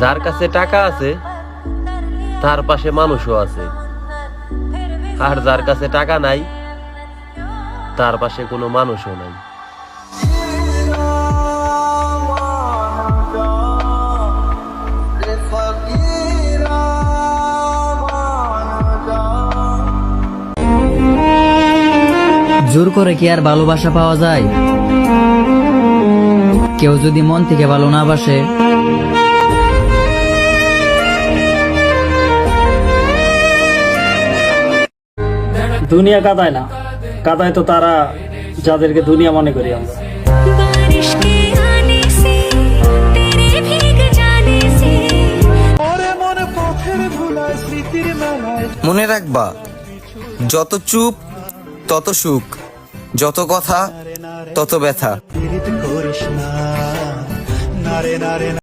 যার কাছে টাকা আছে, তার পাশে মানুষও আছে। আর যার কাছে টাকা নাই, তার পাশে কোনো মানুষও নাই। জোর করে কি আর ভালোবাসা পাওয়া যায়? কেউ যদি মন থেকে ভালো না বাসে দুনিয়া কাদায় না। কাদায় তো তারা যাদেরকে দুনিয়া মনে করি আমরা। মনে রাখবা যত চুপ তত সুখ। যত কথা তত ব্যথা।